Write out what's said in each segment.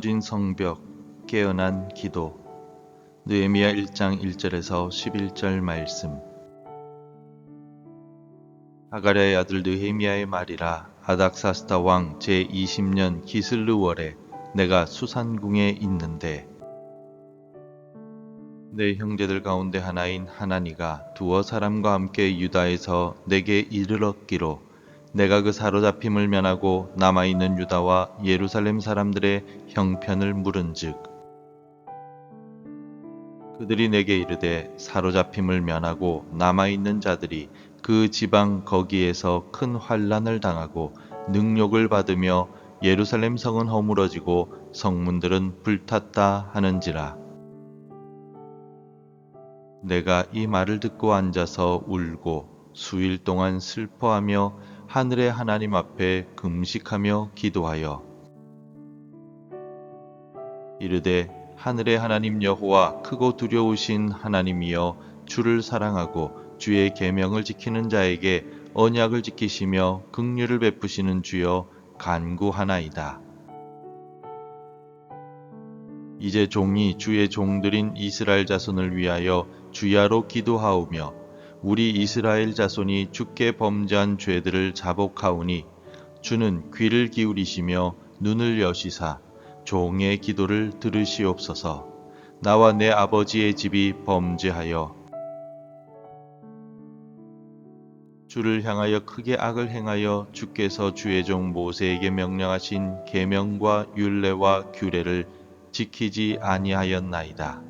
무너진 성벽, 깨어난 기도. 느헤미야 1장 1절에서 11절 말씀. 하가랴의 아들 느헤미야의 말이라 아닥사스다 왕 제20년 기슬르 월에 내가 수산궁에 있는데 내 형제들 가운데 하나인 하나니가 두어 사람과 함께 유다에서 내게 이르렀기로 내가 그 사로잡힘을 면하고 남아있는 유다와 예루살렘 사람들의 형편을 물은즉 그들이 내게 이르되 사로잡힘을 면하고 남아있는 자들이 그 지방 거기에서 큰 환란을 당하고 능욕을 받으며 예루살렘 성은 허물어지고 성문들은 불탔다 하는지라. 내가 이 말을 듣고 앉아서 울고 수일 동안 슬퍼하며 하늘의 하나님 앞에 금식하며 기도하여 이르되 하늘의 하나님 여호와 크고 두려우신 하나님이여 주를 사랑하고 주의 계명을 지키는 자에게 언약을 지키시며 긍휼을 베푸시는 주여 간구하나이다. 이제 종이 주의 종들인 이스라엘 자손을 위하여 주야로 기도하오며 우리 이스라엘 자손이 주께 범죄한 죄들을 자복하오니 주는 귀를 기울이시며 눈을 여시사 종의 기도를 들으시옵소서. 나와 내 아버지의 집이 범죄하여 주를 향하여 크게 악을 행하여 주께서 주의 종 모세에게 명령하신 계명과 율례와 규례를 지키지 아니하였나이다.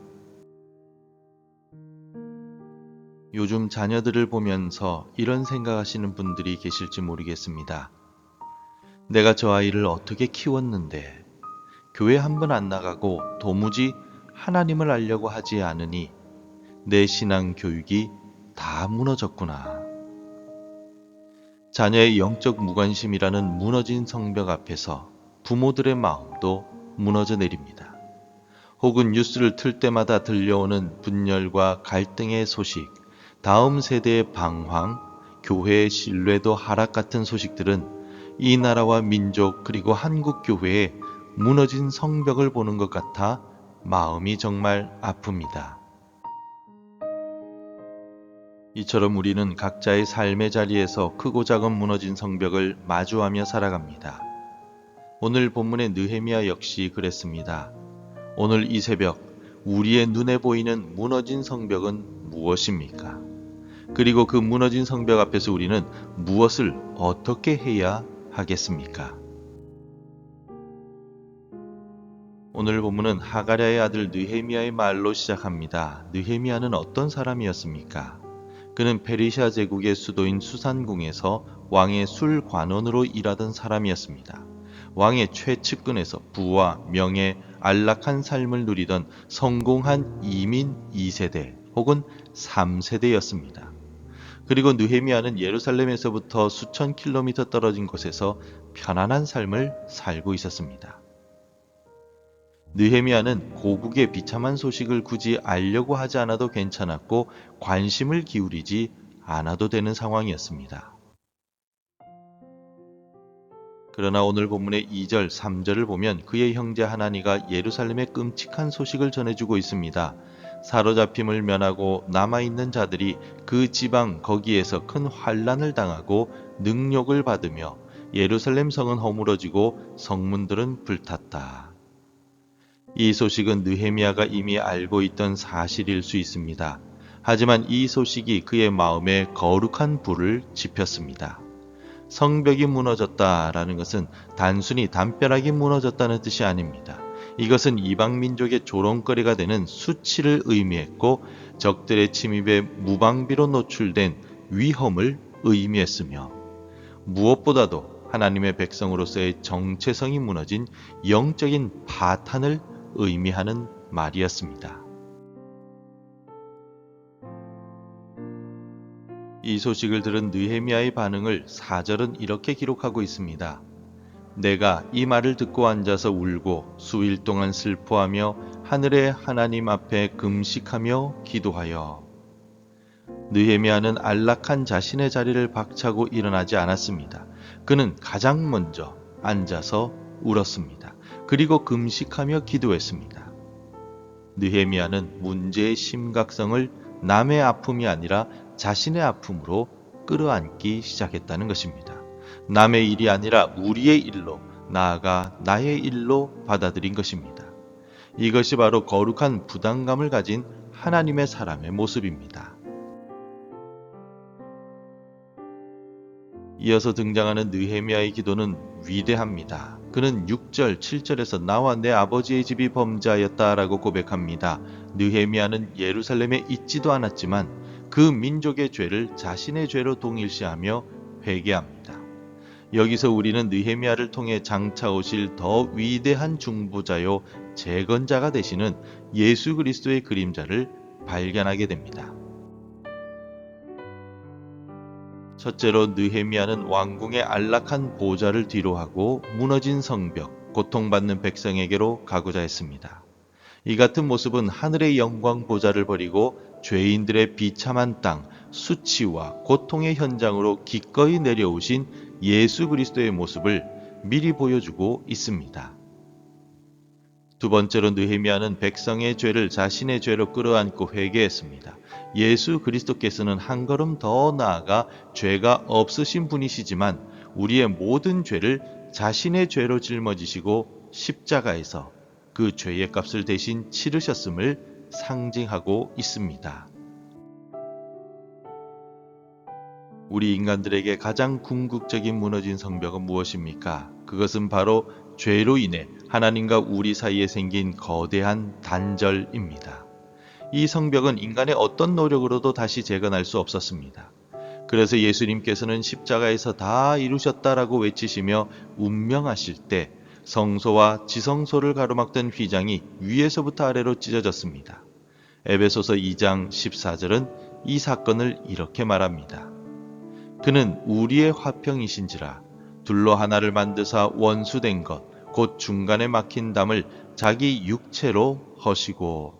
요즘 자녀들을 보면서 이런 생각하시는 분들이 계실지 모르겠습니다. 내가 저 아이를 어떻게 키웠는데 교회 한 번 안 나가고 도무지 하나님을 알려고 하지 않으니 내 신앙 교육이 다 무너졌구나. 자녀의 영적 무관심이라는 무너진 성벽 앞에서 부모들의 마음도 무너져 내립니다. 혹은 뉴스를 틀 때마다 들려오는 분열과 갈등의 소식, 다음 세대의 방황, 교회의 신뢰도 하락 같은 소식들은 이 나라와 민족 그리고 한국 교회의 무너진 성벽을 보는 것 같아 마음이 정말 아픕니다. 이처럼 우리는 각자의 삶의 자리에서 크고 작은 무너진 성벽을 마주하며 살아갑니다. 오늘 본문의 느헤미야 역시 그랬습니다. 오늘 이 새벽 우리의 눈에 보이는 무너진 성벽은 무엇입니까? 그리고 그 무너진 성벽 앞에서 우리는 무엇을 어떻게 해야 하겠습니까? 오늘 본문은 하가랴의 아들 느헤미야의 말로 시작합니다. 느헤미야는 어떤 사람이었습니까? 그는 페르시아 제국의 수도인 수산궁에서 왕의 술 관원으로 일하던 사람이었습니다. 왕의 최측근에서 부와 명예, 안락한 삶을 누리던 성공한 이민 2세대 혹은 3세대였습니다. 그리고 느헤미야는 예루살렘에서부터 수천 킬로미터 떨어진 곳에서 편안한 삶을 살고 있었습니다. 느헤미야는 고국의 비참한 소식을 굳이 알려고 하지 않아도 괜찮았고 관심을 기울이지 않아도 되는 상황이었습니다. 그러나 오늘 본문의 2절, 3절을 보면 그의 형제 하나니가 예루살렘에 끔찍한 소식을 전해주고 있습니다. 사로잡힘을 면하고 남아있는 자들이 그 지방 거기에서 큰 환란을 당하고 능욕을 받으며 예루살렘 성은 허물어지고 성문들은 불탔다. 이 소식은 느헤미야가 이미 알고 있던 사실일 수 있습니다. 하지만 이 소식이 그의 마음에 거룩한 불을 지폈습니다. 성벽이 무너졌다라는 것은 단순히 담벼락이 무너졌다는 뜻이 아닙니다. 이것은 이방 민족의 조롱거리가 되는 수치를 의미했고 적들의 침입에 무방비로 노출된 위험을 의미했으며 무엇보다도 하나님의 백성으로서의 정체성이 무너진 영적인 파탄을 의미하는 말이었습니다. 이 소식을 들은 느헤미야의 반응을 사절은 이렇게 기록하고 있습니다. 내가 이 말을 듣고 앉아서 울고 수일 동안 슬퍼하며 하늘의 하나님 앞에 금식하며 기도하여 느헤미야는 안락한 자신의 자리를 박차고 일어나지 않았습니다. 그는 가장 먼저 앉아서 울었습니다. 그리고 금식하며 기도했습니다. 느헤미야는 문제의 심각성을 남의 아픔이 아니라 자신의 아픔으로 끌어안기 시작했다는 것입니다. 남의 일이 아니라 우리의 일로 나아가 나의 일로 받아들인 것입니다. 이것이 바로 거룩한 부담감을 가진 하나님의 사람의 모습입니다. 이어서 등장하는 느헤미야의 기도는 위대합니다. 그는 6절, 7절에서 나와 내 아버지의 집이 범죄하였다라고 고백합니다. 느헤미야는 예루살렘에 있지도 않았지만 그 민족의 죄를 자신의 죄로 동일시하며 회개합니다. 여기서 우리는 느헤미야를 통해 장차 오실 더 위대한 중보자요 재건자가 되시는 예수 그리스도의 그림자를 발견하게 됩니다. 첫째로 느헤미야는 왕궁의 안락한 보좌를 뒤로하고 무너진 성벽, 고통받는 백성에게로 가고자 했습니다. 이 같은 모습은 하늘의 영광 보좌를 버리고 죄인들의 비참한 땅, 수치와 고통의 현장으로 기꺼이 내려오신 예수 그리스도의 모습을 미리 보여주고 있습니다. 두 번째로 느헤미야는 백성의 죄를 자신의 죄로 끌어안고 회개했습니다. 예수 그리스도께서는 한 걸음 더 나아가 죄가 없으신 분이시지만 우리의 모든 죄를 자신의 죄로 짊어지시고 십자가에서 그 죄의 값을 대신 치르셨음을 상징하고 있습니다. 우리 인간들에게 가장 궁극적인 무너진 성벽은 무엇입니까? 그것은 바로 죄로 인해 하나님과 우리 사이에 생긴 거대한 단절입니다. 이 성벽은 인간의 어떤 노력으로도 다시 재건할 수 없었습니다. 그래서 예수님께서는 십자가에서 다 이루셨다라고 외치시며 운명하실 때 성소와 지성소를 가로막던 휘장이 위에서부터 아래로 찢어졌습니다. 에베소서 2장 14절은 이 사건을 이렇게 말합니다. 그는 우리의 화평이신지라 둘로 하나를 만드사 원수된 것 곧 중간에 막힌 담을 자기 육체로 허시고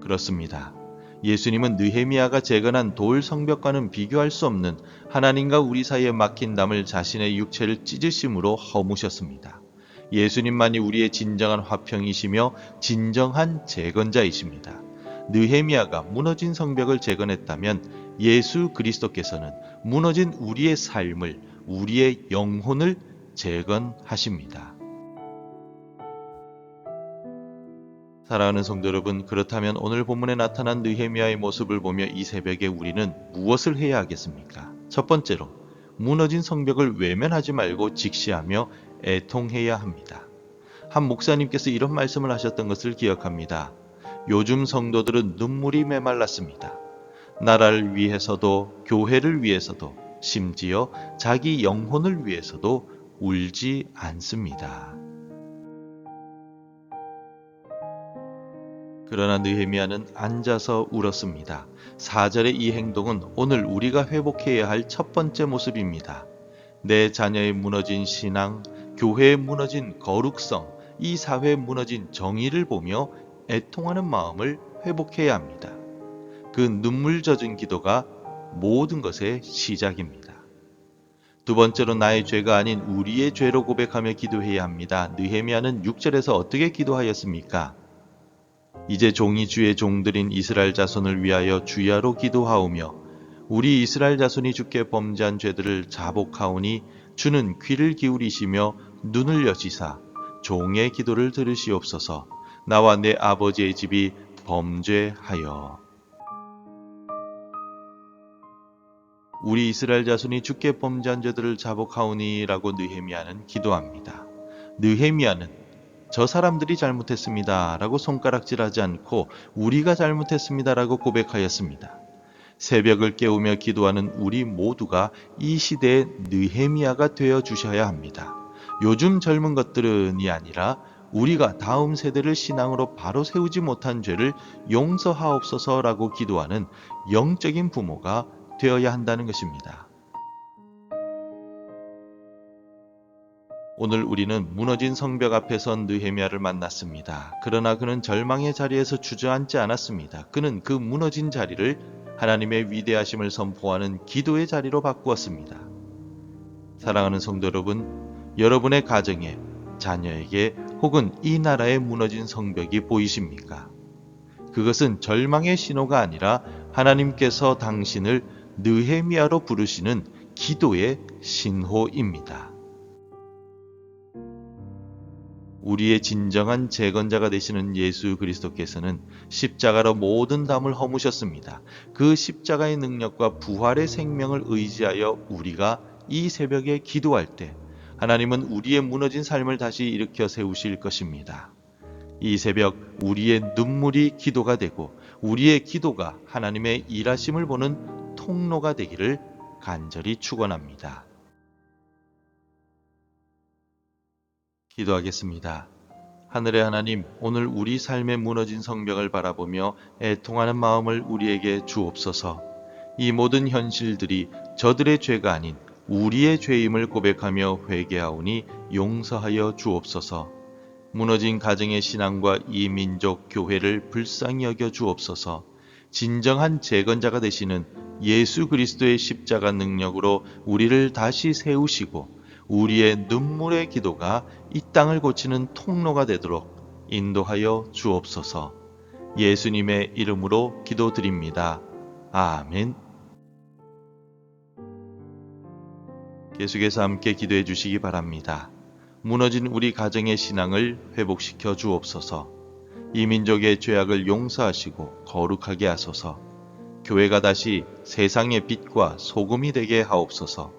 그렇습니다. 예수님은 느헤미야가 재건한 돌 성벽과는 비교할 수 없는 하나님과 우리 사이에 막힌 담을 자신의 육체를 찢으심으로 허무셨습니다. 예수님만이 우리의 진정한 화평이시며 진정한 재건자이십니다. 느헤미야가 무너진 성벽을 재건했다면 예수 그리스도께서는 무너진 우리의 삶을 우리의 영혼을 재건하십니다. 사랑하는 성도 여러분, 그렇다면 오늘 본문에 나타난 느헤미야의 모습을 보며 이 새벽에 우리는 무엇을 해야 하겠습니까? 첫 번째로 무너진 성벽을 외면하지 말고 직시하며 애통해야 합니다. 한 목사님께서 이런 말씀을 하셨던 것을 기억합니다. 요즘 성도들은 눈물이 메말랐습니다. 나라를 위해서도 교회를 위해서도 심지어 자기 영혼을 위해서도 울지 않습니다. 그러나 느헤미야는 앉아서 울었습니다. 4절의 이 행동은 오늘 우리가 회복해야 할 첫 번째 모습입니다. 내 자녀의 무너진 신앙, 교회의 무너진 거룩성, 이 사회의 무너진 정의를 보며 애통하는 마음을 회복해야 합니다. 그 눈물 젖은 기도가 모든 것의 시작입니다. 두 번째로 나의 죄가 아닌 우리의 죄로 고백하며 기도해야 합니다. 느헤미야는 6절에서 어떻게 기도하였습니까? 이제 종이 주의 종들인 이스라엘 자손을 위하여 주야로 기도하오며 우리 이스라엘 자손이 주께 범죄한 죄들을 자복하오니 주는 귀를 기울이시며 눈을 여시사 종의 기도를 들으시옵소서 나와 내 아버지의 집이 범죄하여 우리 이스라엘 자손이 주께 범죄한 죄들을 자복하오니라고 느헤미야는 기도합니다. 느헤미야는 저 사람들이 잘못했습니다라고 손가락질하지 않고 우리가 잘못했습니다라고 고백하였습니다. 새벽을 깨우며 기도하는 우리 모두가 이 시대의 느헤미야가 되어 주셔야 합니다. 요즘 젊은 것들은이 아니라 우리가 다음 세대를 신앙으로 바로 세우지 못한 죄를 용서하옵소서라고 기도하는 영적인 부모가 되어야 한다는 것입니다. 오늘 우리는 무너진 성벽 앞에 선 느헤미야를 만났습니다. 그러나 그는 절망의 자리에서 주저앉지 않았습니다. 그는 그 무너진 자리를 하나님의 위대하심을 선포하는 기도의 자리로 바꾸었습니다. 사랑하는 성도 여러분, 여러분의 가정에, 자녀에게 혹은 이 나라의 무너진 성벽이 보이십니까? 그것은 절망의 신호가 아니라 하나님께서 당신을 느헤미야로 부르시는 기도의 신호입니다. 우리의 진정한 재건자가 되시는 예수 그리스도께서는 십자가로 모든 담을 허무셨습니다. 그 십자가의 능력과 부활의 생명을 의지하여 우리가 이 새벽에 기도할 때 하나님은 우리의 무너진 삶을 다시 일으켜 세우실 것입니다. 이 새벽 우리의 눈물이 기도가 되고 우리의 기도가 하나님의 일하심을 보는 통로가 되기를 간절히 축원합니다. 기도하겠습니다. 하늘의 하나님, 오늘 우리 삶의 무너진 성벽을 바라보며 애통하는 마음을 우리에게 주옵소서. 이 모든 현실들이 저들의 죄가 아닌 우리의 죄임을 고백하며 회개하오니 용서하여 주옵소서. 무너진 가정의 신앙과 이 민족 교회를 불쌍히 여겨 주옵소서. 진정한 재건자가 되시는 예수 그리스도의 십자가 능력으로 우리를 다시 세우시고 우리의 눈물의 기도가 이 땅을 고치는 통로가 되도록 인도하여 주옵소서. 예수님의 이름으로 기도드립니다. 아멘. 계속해서 함께 기도해 주시기 바랍니다. 무너진 우리 가정의 신앙을 회복시켜 주옵소서. 이 민족의 죄악을 용서하시고 거룩하게 하소서. 교회가 다시 세상의 빛과 소금이 되게 하옵소서.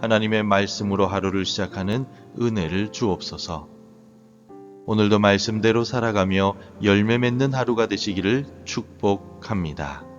하나님의 말씀으로 하루를 시작하는 은혜를 주옵소서. 오늘도 말씀대로 살아가며 열매 맺는 하루가 되시기를 축복합니다.